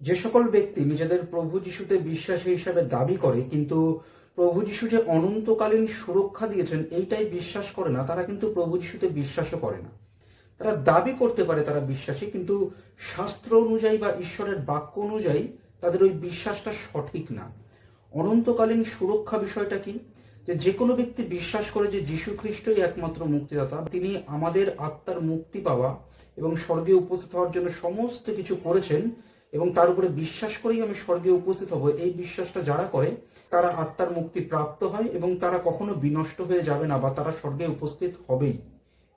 যে সকল ব্যক্তি নিজেদের প্রভু যিশুতে বিশ্বাসী হিসাবে দাবি করে, কিন্তু প্রভু যিশু যে অনন্তকালীন সুরক্ষা দিয়েছেন, এইটাই বিশ্বাস করে না। তারা কিন্তু প্রভু যিশুতে বিশ্বাসও করে না। তারা দাবি করতে পারে তারা বিশ্বাসী, কিন্তু শাস্ত্র অনুযায়ী বা ঈশ্বরের বাক্য অনুযায়ী তাদের ওই বিশ্বাসটা সঠিক না। অনন্তকালীন সুরক্ষা বিষয়টা কি? যে যে কোনো ব্যক্তি বিশ্বাস করে যে যীশু খ্রিস্টই একমাত্র মুক্তিদাতা, তিনি আমাদের আত্মার মুক্তি পাওয়া এবং স্বর্গে উপস্থিত হওয়ার জন্য সমস্ত কিছু করেছেন এবং তার উপরে বিশ্বাস করেই আমি স্বর্গে উপস্থিত হব। এই বিশ্বাসটা যারা করে, তারা আত্মার মুক্তি প্রাপ্ত হয় এবং তারা কখনো বিনষ্ট হয়ে যাবে না বা তারা স্বর্গে উপস্থিত হবেই।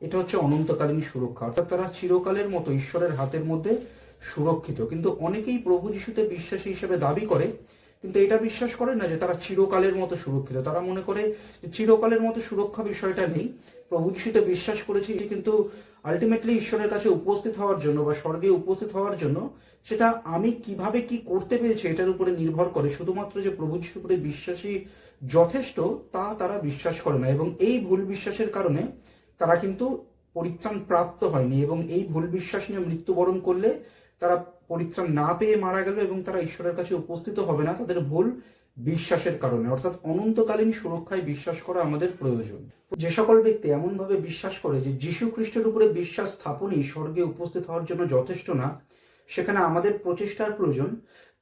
এটা হচ্ছে অনন্তকালীন সুরক্ষা। অর্থাৎ তারা চিরকালের মতো ঈশ্বরের হাতের মধ্যে সুরক্ষিত। কিন্তু অনেকেই প্রভু যিশুতে বিশ্বাসী হিসেবে দাবি করে কিন্তু এটা বিশ্বাস করে না যে তারা চিরকালের মতো সুরক্ষিত। তারা মনে করে চিরকালের মতো সুরক্ষা বিষয়টা নেই। প্রভু যিশুতে বিশ্বাস করেছি কিন্তু আলটিমেটলি ঈশ্বরের কাছে উপস্থিত হওয়ার জন্য বা স্বর্গে উপস্থিত হওয়ার জন্য সেটা আমি কীভাবে কি করতে পেরেছি এটার উপরে নির্ভর করে। শুধুমাত্র যে প্রভু যিশুর উপরে বিশ্বাসী যথেষ্ট, তা তারা বিশ্বাস করে না। এবং এই ভুল বিশ্বাসের কারণে তারা কিন্তু পরিত্রাণ প্রাপ্ত হয়নি। এবং এই ভুল বিশ্বাস নিয়ে মৃত্যুবরণ করলে তারা পরিত্রাণ না পেয়ে মারা গেল এবং তারা ঈশ্বরের কাছে উপস্থিত হবে না, তাদের ভুল বিশ্বাসের কারণে। অর্থাৎ অনন্তকালীন সুরক্ষায় বিশ্বাস করা আমাদের প্রয়োজন। যে সকল ব্যক্তি এমনভাবে বিশ্বাস করে যে যীশু খ্রিস্টের উপরে বিশ্বাস স্থাপনই স্বর্গে উপস্থিত হওয়ার জন্য যথেষ্ট না, সেখানে আমাদের প্রচেষ্টার প্রয়োজন,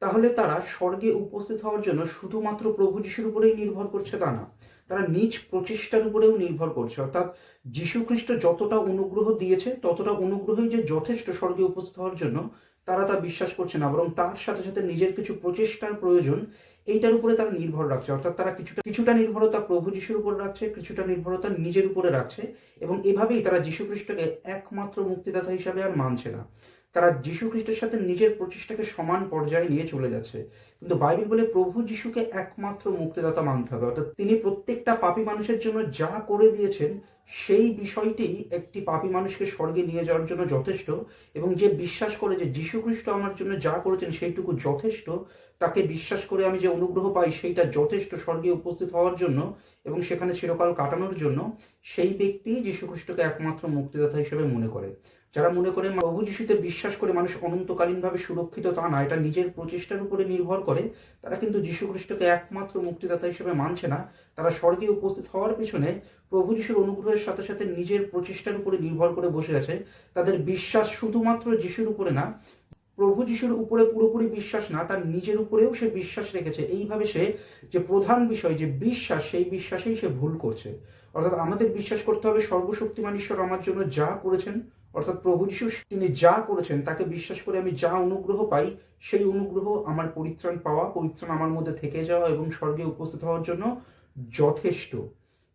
তাহলে তারা স্বর্গে উপস্থিত হওয়ার জন্য শুধুমাত্র প্রভু যিশুর উপরেই নির্ভর করছে তা না, তারা নিজ প্রচেষ্টার উপরেও নির্ভর করছে। অর্থাৎ যীশু খ্রিস্ট যতটা অনুগ্রহ দিয়েছে, ততটা অনুগ্রহই যে যথেষ্ট স্বর্গে উপস্থিত হওয়ার জন্য তারা তা বিশ্বাস করছে না, বরং তার সাথে সাথে নিজের কিছু প্রচেষ্টার প্রয়োজন, এইটার উপরে তারা নির্ভর রাখছে। অর্থাৎ তারা কিছুটা কিছুটা নির্ভরতা প্রভু যিশুর উপর রাখছে, কিছুটা নির্ভরতা নিজের উপরে রাখছে, এবং এভাবেই তারা যীশু খ্রিস্টকে একমাত্র মুক্তিদাতা হিসাবে আর মানছে না। তারা যীশু খ্রিস্টের সাথে নিজের প্রচেষ্টাকে সমান পর্যায়ে নিয়ে চলে যাচ্ছে। কিন্তু বাইবেল বলে প্রভু যিশুকে একমাত্র মুক্তিদাতা মানতে হবে। অর্থাৎ তিনি প্রত্যেকটা পাপী মানুষের জন্য যা করে দিয়েছেন সেই বিষয়টি একটি পাপী মানুষকে স্বর্গে নিয়ে যাওয়ার জন্য যথেষ্ট এবং যে বিশ্বাস করে যে যীশুখ্রিস্ট আমার জন্য যা করেছেন সেইটুকু যথেষ্ট, তাকে বিশ্বাস করে আমি যে অনুগ্রহ পাই সেইটা যথেষ্ট স্বর্গে উপস্থিত হওয়ার জন্য এবং সেখানে চিরকাল কাটানোর জন্য, সেই ব্যক্তি যীশু খ্রিস্টকে একমাত্র মুক্তিদাতা হিসেবে মনে করে। যারা মনে করে প্রভু যিশুতে বিশ্বাস করে মানুষ অনন্তকালীনভাবে সুরক্ষিত তা না, এটা নিজের প্রচেষ্টার উপরে নির্ভর করে। তারা কিন্তু যীশু খ্রিস্টকে একমাত্র মুক্তিদাতা হিসেবে মানছে না। তারা স্বর্গে উপস্থিত হওয়ার পিছনে প্রভু যিশুর অনুগ্রহের সাথে সাথে নিজের প্রচেষ্টার উপরে নির্ভর করে বসে আছে। তাদের বিশ্বাস শুধুমাত্র যিশুর উপরে না, প্রভু যিশুর উপরে পুরোপুরি বিশ্বাস না, তার নিজের উপরেও সে বিশ্বাস রেখেছে। এইভাবে সে যে প্রধান বিষয়, যে বিশ্বাস, সেই বিশ্বাসেই সে ভুল করছে। অর্থাৎ আমাদের বিশ্বাস করতে হবে সর্বশক্তিমান ঈশ্বর আমার জন্য যা করেছেন অর্থাৎ প্রভু যিশু তিনি যা করেছেন, তাকে বিশ্বাস করে আমি যা অনুগ্রহ পাই, সেই অনুগ্রহ আমার পরিত্রাণ পাওয়া, পরিত্রাণ আমার মধ্যে থেকে যাওয়া এবং স্বর্গে উপস্থিত হওয়ার জন্য যথেষ্ট।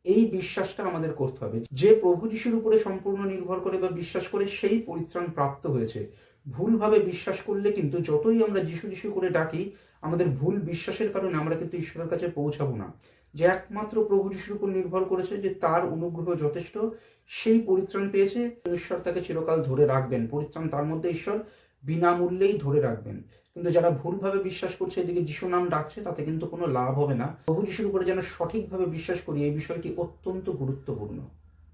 এই বিশ্বাসটা আমাদের করতে হবে। যে প্রভু যিশুর উপরে সম্পূর্ণ নির্ভর করে বা বিশ্বাস করে, সেই পরিত্রাণ প্রাপ্ত হয়েছে। ভুলভাবে বিশ্বাস করলে কিন্তু যতই আমরা যিশু যিশু করে ডাকি, আমাদের ভুল বিশ্বাসের কারণে আমরা কিন্তু ঈশ্বরের কাছে পৌঁছাবো না। যে একমাত্র প্রভু যিশুর উপর নির্ভর করেছে যে তার অনুগ্রহ যথেষ্ট, সেই পরিত্রাণ পেয়েছে। ঈশ্বর তাকে চিরকাল ধরে রাখবেন। পরিত্রাণ তার মধ্যে ঈশ্বর বিনামূল্যেই ধরে রাখবেন। কিন্তু যারা ভুলভাবে বিশ্বাস করছে, এদিকে যিশু নাম ডাকছে, তাতে কিন্তু কোনো লাভ হবে না। প্রভু যিশুর উপরে যেন সঠিকভাবে বিশ্বাস করি, এই বিষয়টি অত্যন্ত গুরুত্বপূর্ণ।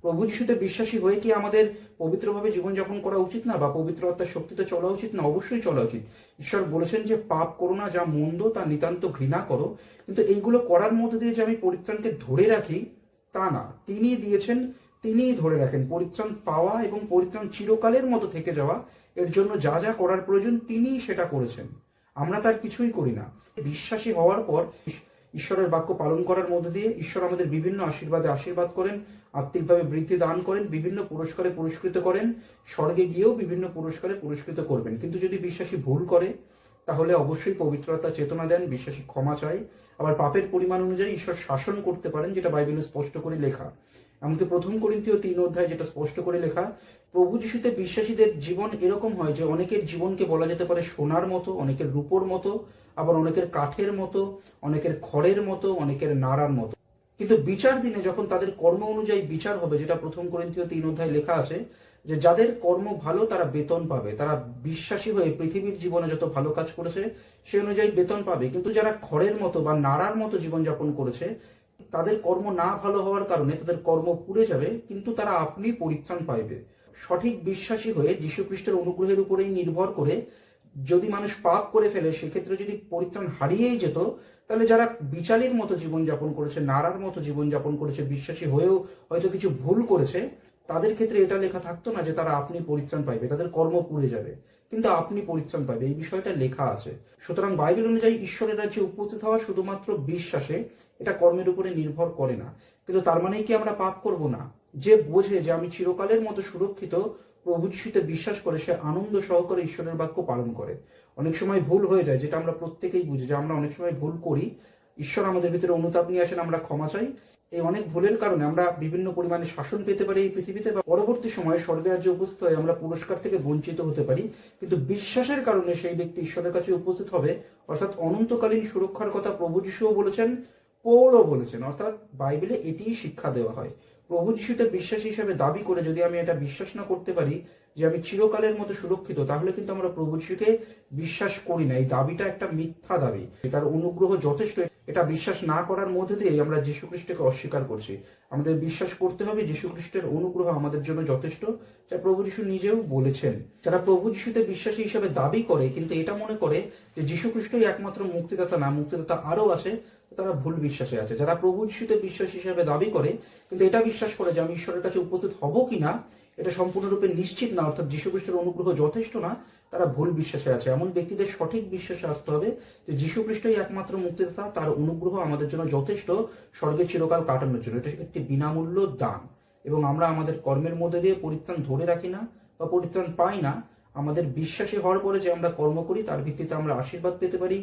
প্রভু যিশুতে বিশ্বাসী হয়ে কি আমাদের পবিত্রভাবে জীবনযাপন করা উচিত না বা পবিত্র আত্মার শক্তিতে চলা উচিত না? অবশ্যই চলা উচিত। ঈশ্বর বলেছেন যে, পাপ করো না, যা মন্দ তা নিতান্ত ঘৃণা করো। কিন্তু এইগুলো করার মধ্যে দিয়ে যে আমি পরিত্রাণকে ধরে রাখি, তা না। তিনি দিয়েছেন, তিনিই ধরে রাখেন। পরিত্রাণ পাওয়া এবং পরিত্রাণ চিরকালের মতো থেকে যাওয়া, এর জন্য যা যা করার প্রয়োজন, তিনিই সেটা করেছেন। আমরা তার কিছুই করি না। বিশ্বাসী হওয়ার পর, ঈশ্বরের বাক্য পালন করার মধ্যে দিয়ে ঈশ্বর আমাদের বিভিন্ন আশীর্বাদে আশীর্বাদ করেন। আত্মিকভাবে বৃদ্ধি দান করেন, বিভিন্ন পুরস্কারে পুরস্কৃত করেন, স্বর্গে গিয়েও বিভিন্ন পুরস্কারে পুরস্কৃত করবেন। কিন্তু যদি বিশ্বাসী ভুল করে, তাহলে অবশ্যই পবিত্রতা চেতনা দেন, বিশ্বাসী ক্ষমা চায়। আবার পাপের পরিমাণ অনুযায়ী ঈশ্বর শাসন করতে পারেন, যেটা বাইবেলে স্পষ্ট করে লেখা। এমনকি প্রথম করিন্তীয় তিন অধ্যায় যেটা স্পষ্ট করে লেখা, প্রভু যিশুতে বিশ্বাসীদের জীবন এরকম হয় যে অনেকের জীবনকে বলা যেতে পারে সোনার মতো, অনেকের রূপোর মতো, আবার অনেকের কাঠের মতো, অনেকের খড়ের মতো, অনেকের নাড়ার মতো। কিন্তু বিচার দিনে যখন তাদের কর্ম অনুযায়ী বিচার হবে, যেটা প্রথম করিন্তীয় তিন অধ্যায় লেখা আছে, যে যাদের কর্ম ভালো, তারা বেতন পাবে। তারা বিশ্বাসী হয়ে পৃথিবীর জীবনে যত ভালো কাজ করেছে সেই অনুযায়ী বেতন পাবে। কিন্তু যারা খড়ের মতো বা নাড়ার মতো জীবনযাপন করেছে, তাদের কর্ম না ভালো হওয়ার কারণে তাদের কর্ম পুড়ে যাবে, কিন্তু তারা আপনি পরিত্রাণ পাইবে। সঠিক বিশ্বাসী হয়ে যীশু খ্রিস্টের অনুগ্রহের উপরেই নির্ভর করে যদি মানুষ পাপ করে ফেলে, সেক্ষেত্রে যদি পরিত্রাণ হারিয়েই যেত, তাহলে যারা বিচারের মতো জীবনযাপন করেছে নাড়ার মতো জীবনযাপন করেছে, বিশ্বাসী হয়েও হয়তো কিছু ভুল করেছে, তাদের ক্ষেত্রে এটা লেখা থাকতো না যে তারা আপনি পরিত্রাণ পাইবে, তাদের কর্ম পুড়ে যাবে। কিন্তু আপনি পরিত্রাণ পাইবে, এই বিষয়টা লেখা আছে। সুতরাং বাইবেল অনুযায়ী ঈশ্বরের রাজ্যে উপস্থিত হওয়া শুধুমাত্র বিশ্বাসে এটা কর্মের উপরে নির্ভর করে না। কিন্তু তার মানেই কি আমরা পাপ করব না? যে বোঝে যে আমি চিরকালের মতো সুরক্ষিত প্রভু যিশুতে বিশ্বাস করে, সে আনন্দ সহকারে ঈশ্বরের বাক্য পালন করে। অনেক সময় ভুল হয়ে যায়, যেটা আমরা প্রত্যেকেই বুঝি, যে আমরা অনেক সময় ভুল করি। ঈশ্বর আমাদের ভিতরে অনুতাপ নিয়ে আসেন, আমরা ক্ষমা চাই। এই অনেক ভুলের কারণে আমরা বিভিন্ন পরিমাণে শাসন পেতে পারি এই পৃথিবীতে, বা পরবর্তী সময়ে স্বর্গের রাজ্যে উপস্থিত হয়ে আমরা পুরস্কার থেকে বঞ্চিত হতে পারি। কিন্তু বিশ্বাসের কারণে সেই ব্যক্তি ঈশ্বরের কাছে উপস্থিত হবে, অর্থাৎ অনন্তকালীন সুরক্ষার কথা প্রভু যিশুও বলেছেন, পৌলও বলেছেন। অর্থাৎ বাইবেলে এটিই শিক্ষা দেওয়া হয়। প্রভু যিশুতে বিশ্বাসী হিসাবে দাবি করে যদি আমি এটা বিশ্বাস না করতে পারি যে আমি চিরকালের মতো সুরক্ষিত, তাহলে কিন্তু আমরা প্রভু যিশুকে বিশ্বাস করি না। এই দাবিটা একটা মিথ্যা দাবি। তার অনুগ্রহ যথেষ্ট। এটা বিশ্বাস না করার মধ্যে দিয়েই আমরা যীশু খ্রিস্টকে অস্বীকার করছি। আমাদের বিশ্বাস করতে হবে যীশু খ্রিস্টের অনুগ্রহ আমাদের জন্য যথেষ্ট, যা প্রভু যিশু নিজেও বলেছেন। যারা প্রভু যিশুতে বিশ্বাসী হিসেবে দাবি করে, কিন্তু এটা মনে করে যে যীশু খ্রিস্টই একমাত্র মুক্তিদাতা না, মুক্তিদাতা আরও আছে। তারা ভুল বিশ্বাসে আছে। যারা প্রভু যিশুতে বিশ্বাস হিসেবে দাবি করে, কিন্তু এটা বিশ্বাস করে যে আমি ঈশ্বরের কাছে উপস্থিত হব কিনা, এটা সম্পূর্ণরূপে নিশ্চিত না, অর্থাৎ যীশু খ্রিস্টের অনুগ্রহ যথেষ্ট না, তারা ভুল বিশ্বাসে আছে। এমন ব্যক্তিদের সঠিক বিশ্বাসে আসতে হবে যে যীশু খ্রিস্টই একমাত্র মুক্তিদাতা, তার অনুগ্রহ আমাদের জন্য যথেষ্ট, স্বর্গে চিরকাল কাটানোর জন্য। এটা একটি বিনামূল্য দান। এবং আমরা আমাদের কর্মের মধ্যে দিয়ে পরিত্রাণ ধরে রাখি না বা পরিত্রাণ পাই না আমাদের বিশ্বাসী হওয়ার পরে যে আমরা কর্ম করি, তার ভিত্তিতে আমরা আশীর্বাদ পেতে পারি,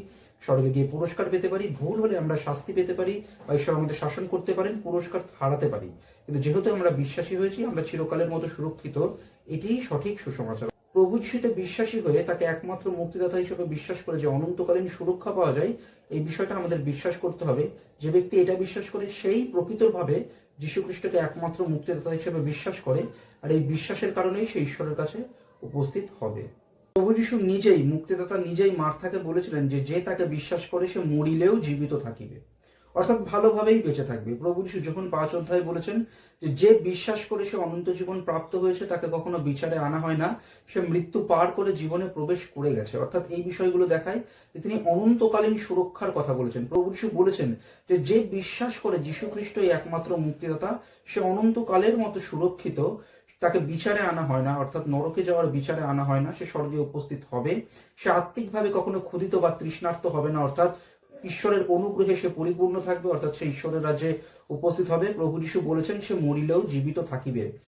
স্বর্গে গিয়ে পুরস্কার পেতে পারি, ভুল হলে আমরা শাস্তি পেতে পারি বা ঈশ্বর আমাদের শাসন করতে পারেন, পুরস্কার হারাতে পারি। কিন্তু যেহেতু আমরা বিশ্বাসী হয়েছি, আমরা চিরকালের মতো সুরক্ষিত, এটিই সঠিক সুসমাচার। প্রভু বিশ্বাসী হয়ে তাকে একমাত্র মুক্তিদাতা হিসেবে বিশ্বাস করে যে অনন্তকালীন সুরক্ষা পাওয়া যায়, এই বিষয়টা আমাদের বিশ্বাস করতে হবে। যে ব্যক্তি এটা বিশ্বাস করে, সেই প্রকৃতভাবে যীশু খ্রিস্টকে একমাত্র মুক্তিদাতা হিসেবে বিশ্বাস করে, আর এই বিশ্বাসের কারণেই সে ঈশ্বরের কাছে উপস্থিত হবে। প্রভু যিশু নিজেই, মুক্তিদাতা নিজেই মার্থাকে বলেছিলেন যে যে তাকে বিশ্বাস করে সে মরিলেও জীবিত থাকিবে। অর্থাৎ ভালোভাবেই বেঁচে থাকবে। প্রভু যিশু যখন পাঁচ অধ্যায় বলেছেন যে যে বিশ্বাস করে সে অনন্ত জীবন প্রাপ্ত হয়েছে, তাকে কখনো বিচারে আনা হয় না। সে মৃত্যু পার করে জীবনে প্রবেশ করে গেছে। অর্থাৎ এই বিষয়গুলো দেখায় যে তিনি অনন্তকালীন সুরক্ষার কথা বলেছেন। প্রভু যিশু বলেছেন যে যে বিশ্বাস করে যীশু খ্রিস্টই একমাত্র মুক্তিদাতা, সে অনন্তকালের মতো সুরক্ষিত তাকে বিচারে আনা হয় না, অর্থাৎ নরকে যাওয়ার বিচারে আনা হয় না, সে স্বর্গে উপস্থিত হবে। সে আত্মিকভাবে কখনো ক্ষুধিত বা তৃষ্ণার্ত হবে না, অর্থাৎ ঈশ্বরের অনুগ্রহে সে পরিপূর্ণ থাকবে, অর্থাৎ সে ঈশ্বরের রাজ্যে উপস্থিত হবে। প্রভু যিশু বলেছেন, সে মরিলেও জীবিত থাকিবে।